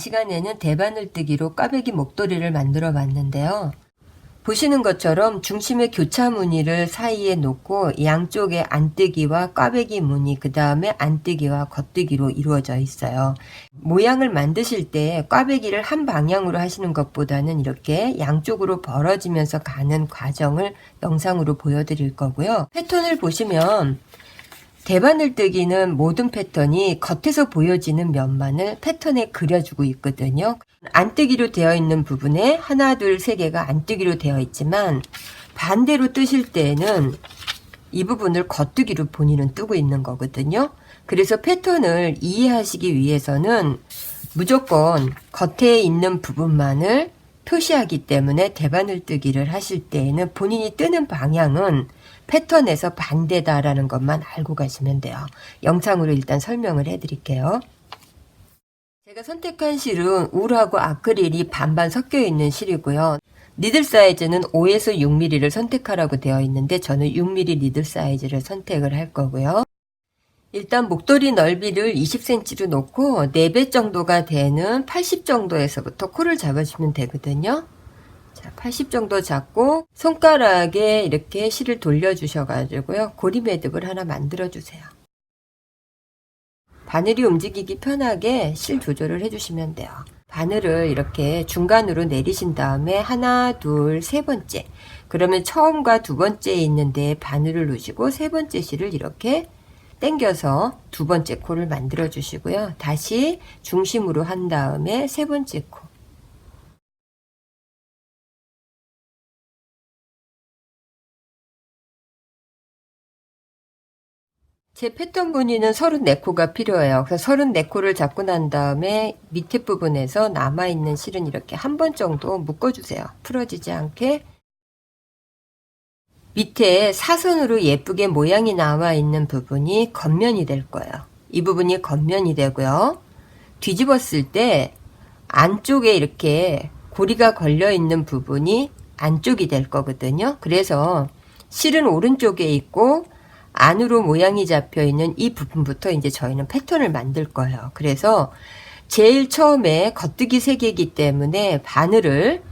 시간에는 대바늘 뜨기로 꽈배기 목도리를 만들어 봤는데요. 보시는 것처럼 중심에 교차 무늬를 사이에 놓고 양쪽에 안뜨기와 꽈배기 무늬, 그 다음에 안뜨기와 겉뜨기로 이루어져 있어요. 모양을 만드실 때 꽈배기를 한 방향으로 하시는 것보다는 이렇게 양쪽으로 벌어지면서 가는 과정을 영상으로 보여드릴 거고요. 패턴을 보시면 대바늘뜨기는 모든 패턴이 겉에서 보여지는 면만을 패턴에 그려주고 있거든요. 안뜨기로 되어 있는 부분에 하나, 둘, 세 개가 안뜨기로 되어 있지만 반대로 뜨실 때에는 이 부분을 겉뜨기로 본인은 뜨고 있는 거거든요. 그래서 패턴을 이해하시기 위해서는 무조건 겉에 있는 부분만을 표시하기 때문에 대바늘 뜨기를 하실 때에는 본인이 뜨는 방향은 패턴에서 반대다라는 것만 알고 가시면 돼요. 영상으로 일단 설명을 해드릴게요. 제가 선택한 실은 울하고 아크릴이 반반 섞여 있는 실이고요. 니들 사이즈는 5에서 6mm를 선택하라고 되어 있는데 저는 6mm 니들 사이즈를 선택을 할 거고요. 일단 목도리 넓이를 20cm로 놓고 4배 정도가 되는 80 정도에서부터 코를 잡아주면 되거든요. 자, 80 정도 잡고 손가락에 이렇게 실을 돌려주셔가지고요. 고리 매듭을 하나 만들어주세요. 바늘이 움직이기 편하게 실 조절을 해주시면 돼요. 바늘을 이렇게 중간으로 내리신 다음에 하나, 둘, 세 번째. 그러면 처음과 두 번째에 있는데 바늘을 놓으시고 세 번째 실을 이렇게 당겨서 두 번째 코를 만들어 주시고요. 다시 중심으로 한 다음에 세 번째 코. 제 패턴 무늬는 34코가 필요해요. 그래서 34코를 잡고 난 다음에 밑에 부분에서 남아있는 실은 이렇게 한 번 정도 묶어주세요. 풀어지지 않게. 밑에 사선으로 예쁘게 모양이 나와 있는 부분이 겉면이 될 거예요. 이 부분이 겉면이 되고요. 뒤집었을 때 안쪽에 이렇게 고리가 걸려 있는 부분이 안쪽이 될 거거든요. 그래서 실은 오른쪽에 있고 안으로 모양이 잡혀 있는 이 부분부터 이제 저희는 패턴을 만들 거예요. 그래서 제일 처음에 겉뜨기 3개이기 때문에 바늘을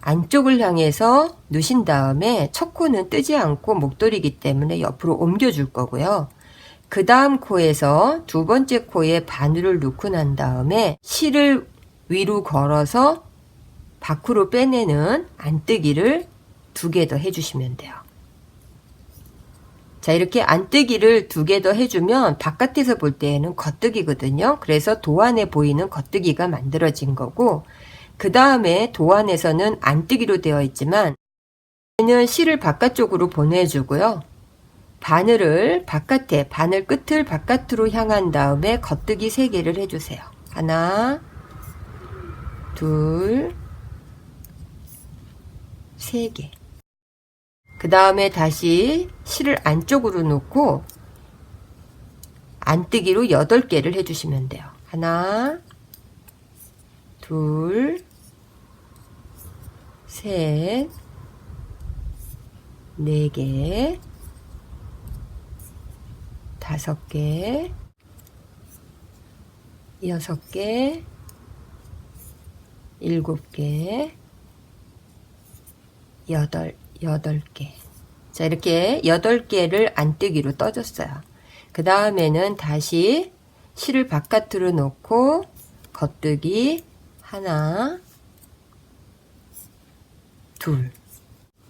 안쪽을 향해서 누신 다음에 첫 코는 뜨지 않고 목도리기 때문에 옆으로 옮겨줄 거고요. 그 다음 코에서 두 번째 코에 바늘을 넣고 난 다음에 실을 위로 걸어서 밖으로 빼내는 안뜨기를 두 개 더 해주시면 돼요. 자, 이렇게 안뜨기를 두 개 더 해주면 바깥에서 볼 때에는 겉뜨기거든요. 그래서 도안에 보이는 겉뜨기가 만들어진 거고, 그 다음에 도안에서는 안뜨기로 되어 있지만, 는 실을 바깥쪽으로 보내주고요. 바늘을 바깥에, 바늘 끝을 바깥으로 향한 다음에 겉뜨기 세 개를 해주세요. 하나, 둘, 세 개. 그 다음에 다시 실을 안쪽으로 놓고 안뜨기로 8개를 해주시면 돼요. 하나, 둘, 셋, 네 개, 다섯 개, 여섯 개, 일곱 개, 여덟, 여덟 개. 자, 이렇게 여덟 개를 안뜨기로 떠줬어요. 그 다음에는 다시 실을 바깥으로 놓고 겉뜨기 하나, 둘.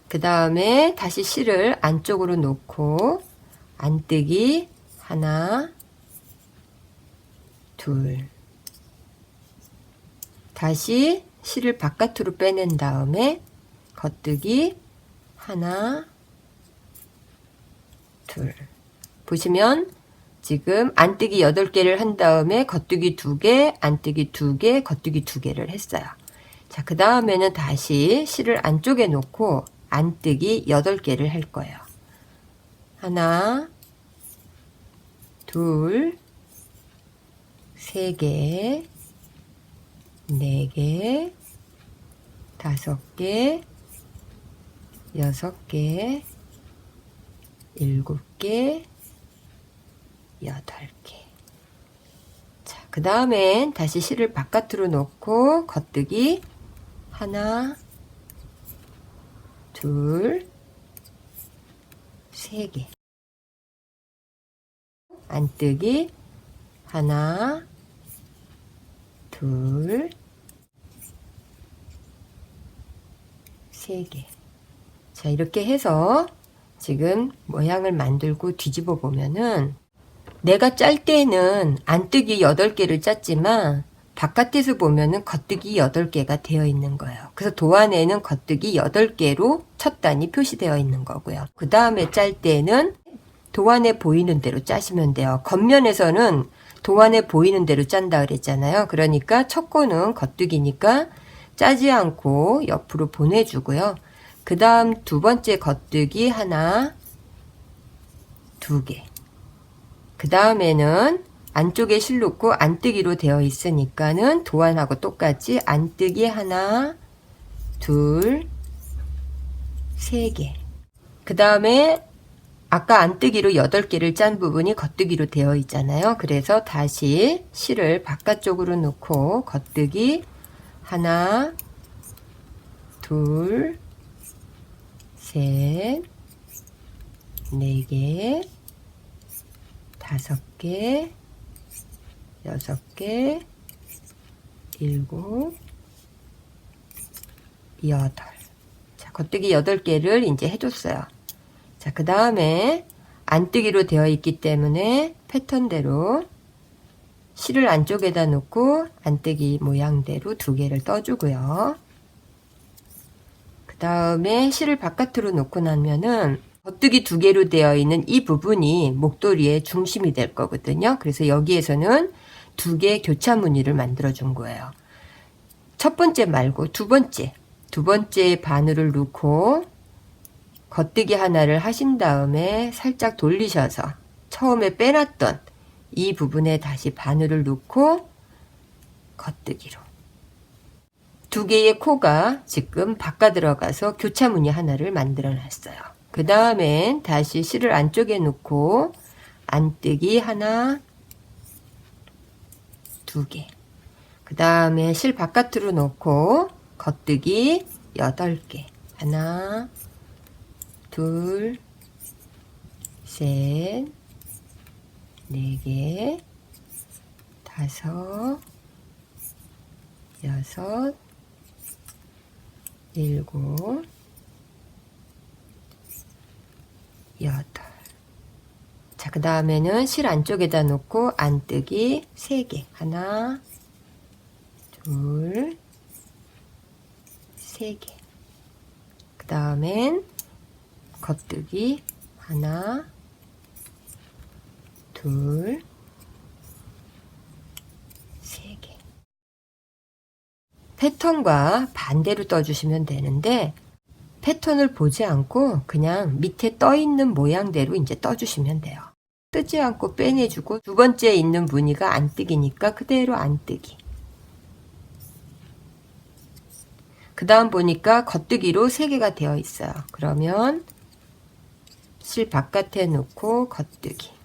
그 다음에 다시 실을 안쪽으로 놓고 안뜨기 하나, 둘. 다시 실을 바깥으로 빼낸 다음에 겉뜨기 하나, 둘. 보시면 지금 안뜨기 8개를 한 다음에 겉뜨기 2개, 안뜨기 2개, 겉뜨기 2개를 했어요. 자, 그 다음에는 다시 실을 안쪽에 놓고 안뜨기 8개를 할 거예요. 하나, 둘, 세 개, 네 개, 다섯 개, 여섯 개, 일곱 개, 여덟 개. 자, 그그 다음엔 다시 실을 바깥으로 놓고 겉뜨기 하나, 둘, 세 개. 안뜨기 하나, 둘, 세 개. 자, 이렇게 해서 지금 모양을 만들고 뒤집어 보면은 내가 짤 때는 안뜨기 8개를 짰지만 바깥에서 보면은 겉뜨기 8개가 되어 있는 거예요. 그래서 도안에는 겉뜨기 8개로 첫 단이 표시되어 있는 거고요. 그 다음에 짤 때는 도안에 보이는 대로 짜시면 돼요. 겉면에서는 도안에 보이는 대로 짠다 그랬잖아요. 그러니까 첫 거는 겉뜨기니까 짜지 않고 옆으로 보내주고요. 그 다음 두 번째 겉뜨기 하나, 두 개. 그 다음에는 안쪽에 실 놓고 안뜨기로 되어 있으니까는 도안하고 똑같이 안뜨기 하나, 둘, 세 개. 그 다음에 아까 안뜨기로 8개를 짠 부분이 겉뜨기로 되어 있잖아요. 그래서 다시 실을 바깥쪽으로 놓고 겉뜨기 하나, 둘, 셋, 네 개, 다섯 개, 여섯 개, 일곱, 여덟. 자, 겉뜨기 여덟 개를 이제 해줬어요. 자, 그 다음에 안뜨기로 되어 있기 때문에 패턴대로 실을 안쪽에다 놓고 안뜨기 모양대로 두 개를 떠주고요. 그 다음에 실을 바깥으로 놓고 나면은 겉뜨기 두 개로 되어 있는 이 부분이 목도리의 중심이 될 거거든요. 그래서 여기에서는 두 개의 교차 무늬를 만들어 준 거예요. 첫 번째 말고 두 번째. 두 번째 바늘을 놓고 겉뜨기 하나를 하신 다음에 살짝 돌리셔서 처음에 빼놨던 이 부분에 다시 바늘을 놓고 겉뜨기로 두 개의 코가 지금 바깥 들어가서 교차 무늬 하나를 만들어 놨어요. 그 다음엔 다시 실을 안쪽에 놓고 안뜨기 하나 두 개. 그 다음에 실 바깥으로 놓고 겉뜨기 여덟 개. 하나, 둘, 셋, 네 개, 다섯, 여섯, 일곱, 여덟. 자, 그 다음에는 실 안쪽에다 놓고 안뜨기 세 개. 하나, 둘, 세 개. 그 다음엔 겉뜨기 하나, 둘, 세 개. 패턴과 반대로 떠주시면 되는데 패턴을 보지 않고 그냥 밑에 떠 있는 모양대로 이제 떠주시면 돼요. 뜨지 않고 빼내주고 두 번째 있는 무늬가 안 뜨기니까 그대로 안 뜨기. 그 다음 보니까 겉뜨기로 3개가 되어 있어요. 그러면 실 바깥에 놓고 겉뜨기.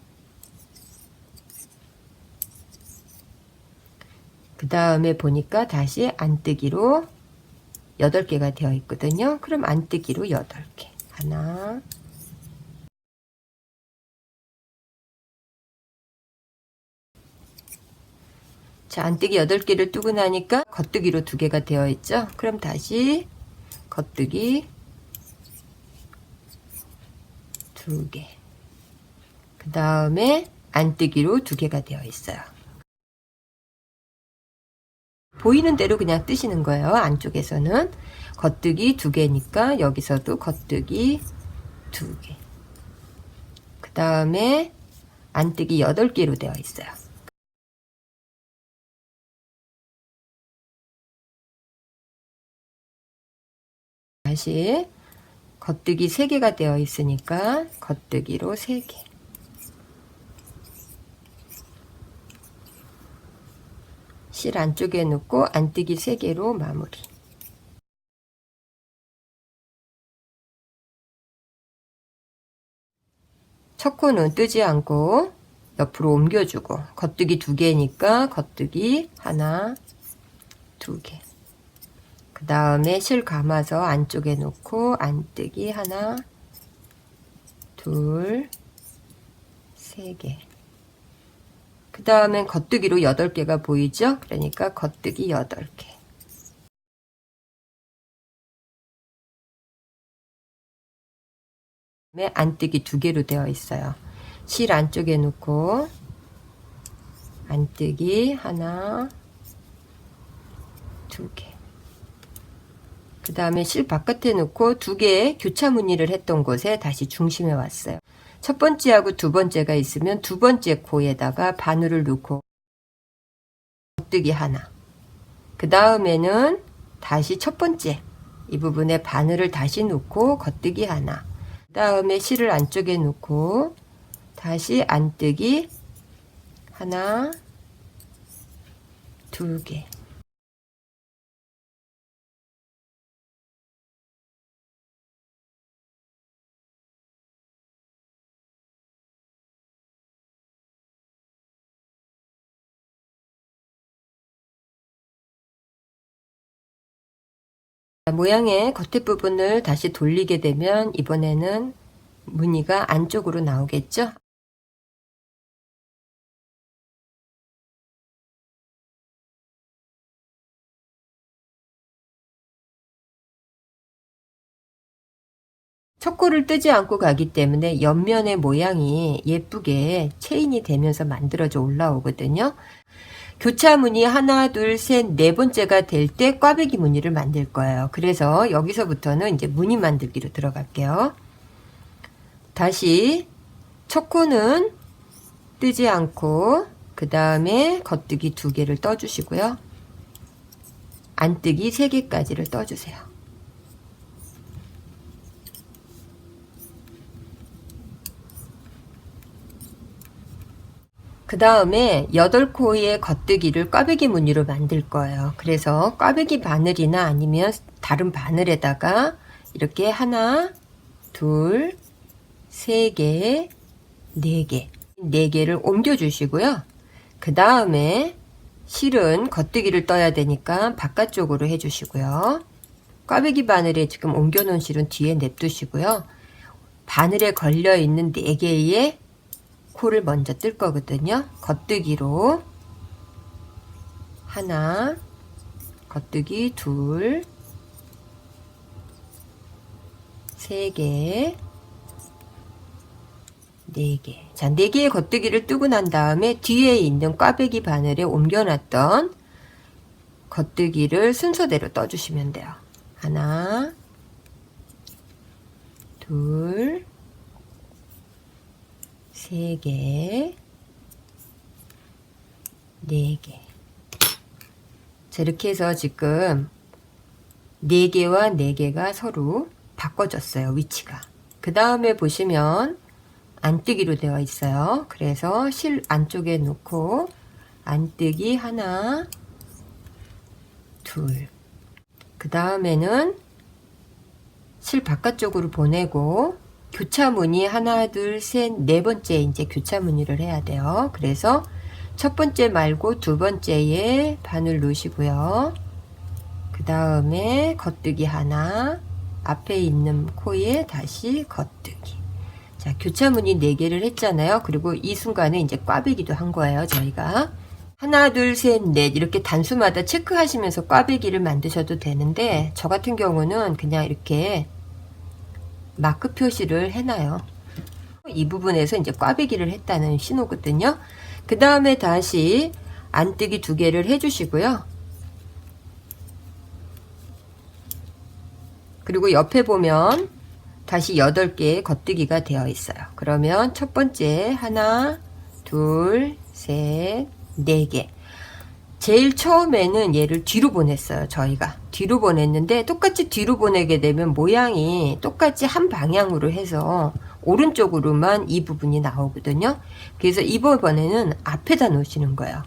그 다음에 보니까 다시 안뜨기로 8개가 되어 있거든요. 그럼 안뜨기로 8개. 하나, 자, 안뜨기 8개를 뜨고 나니까 겉뜨기로 2개가 되어 있죠? 그럼 다시 겉뜨기 2개. 그 다음에 안뜨기로 2개가 되어 있어요. 보이는 대로 그냥 뜨시는 거예요. 안쪽에서는 겉뜨기 2개니까 여기서도 겉뜨기 2개. 그 다음에 안뜨기 8개로 되어 있어요. 다시 겉뜨기 3개가 되어 있으니까 겉뜨기로 3개. 실 안쪽에 넣고 안뜨기 3개로 마무리. 첫 코는 뜨지 않고 옆으로 옮겨주고 겉뜨기 두 개니까 겉뜨기 하나 두 개. 그 다음에 실 감아서 안쪽에 놓고 안뜨기 하나 둘 세 개. 그 다음엔 겉뜨기로 여덟 개가 보이죠? 그러니까 겉뜨기 여덟 개. 그다음에 안뜨기 두 개로 되어 있어요. 실 안쪽에 놓고 안뜨기 하나 두 개. 그 다음에 실 바깥에 놓고 두 개의 교차 무늬를 했던 곳에 다시 중심에 왔어요. 첫 번째하고 두 번째가 있으면 두 번째 코에다가 바늘을 넣고 겉뜨기 하나. 그 다음에는 다시 첫 번째 이 부분에 바늘을 다시 놓고 겉뜨기 하나. 그 다음에 실을 안쪽에 놓고 다시 안뜨기 하나, 두 개. 모양의 겉에 부분을 다시 돌리게 되면 이번에는 무늬가 안쪽으로 나오겠죠? 첫 코를 뜨지 않고 가기 때문에 옆면의 모양이 예쁘게 체인이 되면서 만들어져 올라오거든요. 교차 무늬 하나, 둘, 셋, 네 번째가 될 때 꽈배기 무늬를 만들 거예요. 그래서 여기서부터는 이제 무늬 만들기로 들어갈게요. 다시 첫 코는 뜨지 않고 그 다음에 겉뜨기 두 개를 떠주시고요. 안뜨기 세 개까지를 떠주세요. 그 다음에 8코의 겉뜨기를 꽈배기 무늬로 만들 거예요. 그래서 꽈배기 바늘이나 아니면 다른 바늘에다가 이렇게 하나, 둘, 세 개, 네 개, 네 개를 옮겨 주시고요. 그 다음에 실은 겉뜨기를 떠야 되니까 바깥쪽으로 해주시고요. 꽈배기 바늘에 지금 옮겨 놓은 실은 뒤에 냅두시고요. 바늘에 걸려 있는 네 개의 코를 먼저 뜰 거거든요. 겉뜨기로 하나, 겉뜨기 둘, 세 개, 네 개. 자, 네 개의 겉뜨기를 뜨고 난 다음에 뒤에 있는 꽈배기 바늘에 옮겨놨던 겉뜨기를 순서대로 떠주시면 돼요. 하나, 둘, 세 개, 네 개. 자, 이렇게 해서 지금 네 개와 네 개가 서로 바꿔졌어요, 위치가. 그 다음에 보시면 안뜨기로 되어 있어요. 그래서 실 안쪽에 놓고 안뜨기 하나, 둘. 그 다음에는 실 바깥쪽으로 보내고 교차 무늬 하나, 둘, 셋, 네 번째 이제 교차 무늬를 해야 돼요. 그래서 첫 번째 말고 두 번째에 바늘 놓으시고요. 그 다음에 겉뜨기 하나, 앞에 있는 코에 다시 겉뜨기. 자, 교차 무늬 4개를 했잖아요. 그리고 이 순간에 이제 꽈배기도 한 거예요, 저희가. 하나, 둘, 셋, 넷 이렇게 단수마다 체크하시면서 꽈배기를 만드셔도 되는데 저 같은 경우는 그냥 이렇게 마크 표시를 해놔요. 이 부분에서 이제 꽈배기를 했다는 신호거든요. 그 다음에 다시 안뜨기 두 개를 해주시고요. 그리고 옆에 보면 다시 8개의 겉뜨기가 되어 있어요. 그러면 첫 번째 하나, 둘, 셋, 네 개. 제일 처음에는 얘를 뒤로 보냈어요. 저희가 뒤로 보냈는데 똑같이 뒤로 보내게 되면 모양이 똑같이 한 방향으로 해서 오른쪽으로만 이 부분이 나오거든요. 그래서 이번에는 앞에다 놓으시는 거예요.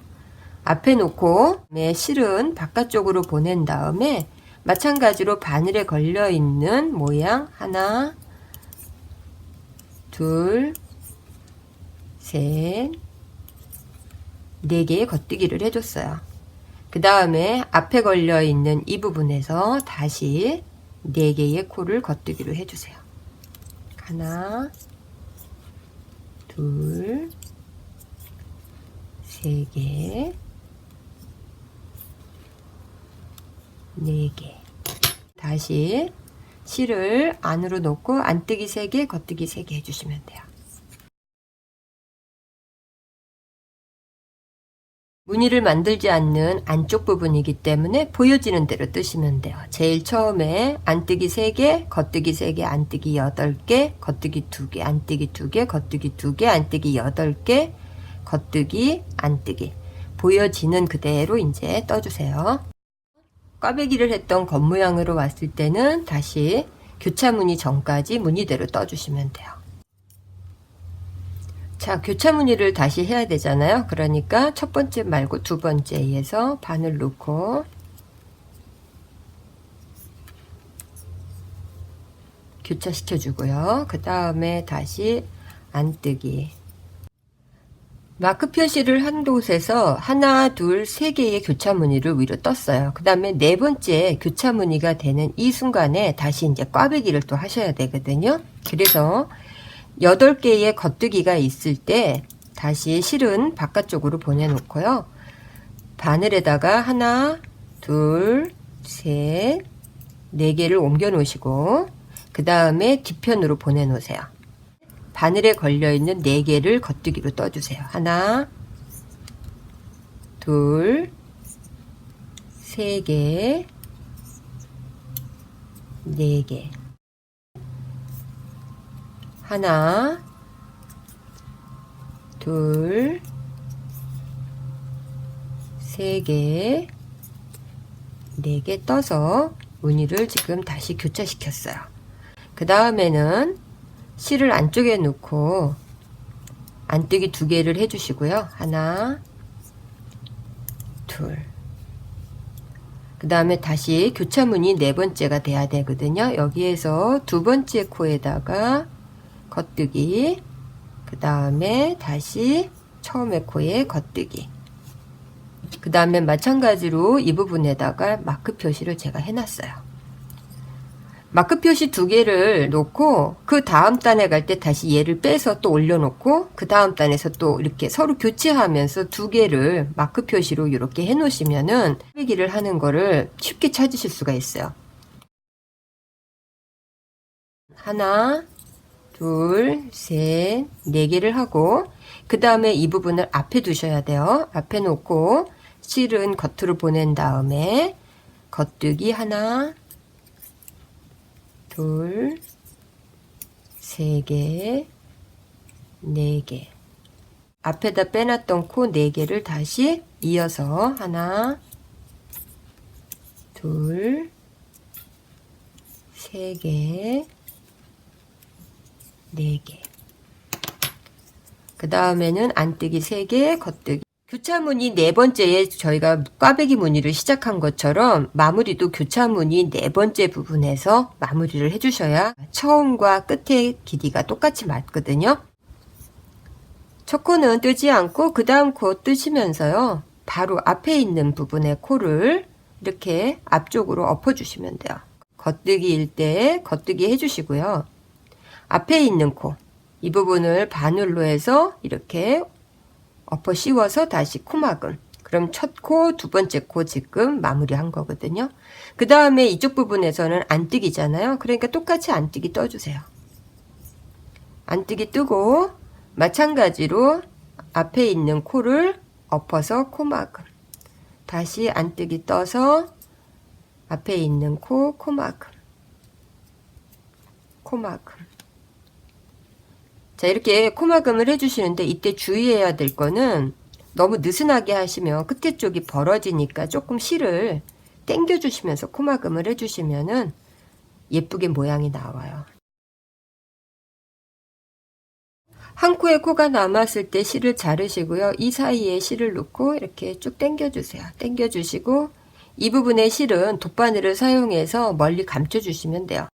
앞에 놓고 실은 바깥쪽으로 보낸 다음에 마찬가지로 바늘에 걸려 있는 모양 하나, 둘, 셋, 4개의 겉뜨기를 해줬어요. 그 다음에 앞에 걸려 있는 이 부분에서 다시 4개의 코를 겉뜨기로 해주세요. 하나, 둘, 세 개, 네 개. 다시 실을 안으로 놓고 안뜨기 3개, 겉뜨기 3개 해주시면 돼요. 무늬를 만들지 않는 안쪽 부분이기 때문에 보여지는 대로 뜨시면 돼요. 제일 처음에 안뜨기 3개, 겉뜨기 3개, 안뜨기 8개, 겉뜨기 2개, 안뜨기 2개, 겉뜨기 2개, 안뜨기 8개, 겉뜨기, 안뜨기. 보여지는 그대로 이제 떠주세요. 꽈배기를 했던 겉모양으로 왔을 때는 다시 교차 무늬 전까지 무늬대로 떠주시면 돼요. 자, 교차 무늬를 다시 해야 되잖아요. 그러니까 첫 번째 말고 두 번째에서 바늘 놓고 교차시켜 주고요. 그 다음에 다시 안뜨기. 마크 표시를 한 곳에서 하나, 둘, 세 개의 교차 무늬를 위로 떴어요. 그 다음에 네 번째 교차 무늬가 되는 이 순간에 다시 이제 꽈배기를 또 하셔야 되거든요. 그래서 여덟 개의 겉뜨기가 있을 때 다시 실은 바깥쪽으로 보내놓고요. 바늘에다가 하나, 둘, 셋, 네 개를 옮겨 놓으시고 그 다음에 뒤편으로 보내놓으세요. 바늘에 걸려있는 4개를 겉뜨기로 떠주세요. 하나, 둘, 세 개, 네 개. 하나, 둘, 세 개, 네 개 떠서 무늬를 지금 다시 교차시켰어요. 그 다음에는 실을 안쪽에 놓고 안뜨기 두 개를 해주시고요. 하나, 둘. 그 다음에 다시 교차무늬 네 번째가 돼야 되거든요. 여기에서 두 번째 코에다가 겉뜨기, 그 다음에 다시 처음에 코에 겉뜨기. 그 다음에 마찬가지로 이 부분에다가 마크 표시를 제가 해놨어요. 마크 표시 두 개를 놓고 그 다음 단에 갈 때 다시 얘를 빼서 또 올려놓고 그 다음 단에서 또 이렇게 서로 교체하면서 두 개를 마크 표시로 이렇게 해 놓으시면은 회기를 하는 거를 쉽게 찾으실 수가 있어요. 하나, 둘, 셋, 네 개를 하고 그 다음에 이 부분을 앞에 두셔야 돼요. 앞에 놓고 실은 겉으로 보낸 다음에 겉뜨기 하나, 둘, 세 개, 네 개. 앞에다 빼놨던 코 네 개를 다시 이어서 하나, 둘, 세 개, 네 개. 그 다음에는 안뜨기 세 개, 겉뜨기. 교차무늬 네 번째에 저희가 꽈배기 무늬를 시작한 것처럼 마무리도 교차무늬 네 번째 부분에서 마무리를 해주셔야 처음과 끝의 길이가 똑같이 맞거든요. 첫 코는 뜨지 않고 그 다음 코 뜨시면서요. 바로 앞에 있는 부분의 코를 이렇게 앞쪽으로 엎어주시면 돼요. 겉뜨기일 때 겉뜨기 해주시고요. 앞에 있는 코, 이 부분을 바늘로 해서 이렇게 엎어 씌워서 다시 코막음. 그럼 첫 코, 두 번째 코 지금 마무리한 거거든요. 그 다음에 이쪽 부분에서는 안뜨기잖아요. 그러니까 똑같이 안뜨기 떠주세요. 안뜨기 뜨고 마찬가지로 앞에 있는 코를 엎어서 코막음. 다시 안뜨기 떠서 앞에 있는 코, 코막음. 코막음. 자, 이렇게 코막음을 해주시는데 이때 주의해야 될 거는 너무 느슨하게 하시면 끝에 쪽이 벌어지니까 조금 실을 당겨주시면서 코막음을 해주시면은 예쁘게 모양이 나와요. 한 코에 코가 남았을 때 실을 자르시고요. 이 사이에 실을 놓고 이렇게 쭉 당겨주세요. 당겨주시고 이 부분의 실은 돗바늘을 사용해서 멀리 감춰주시면 돼요.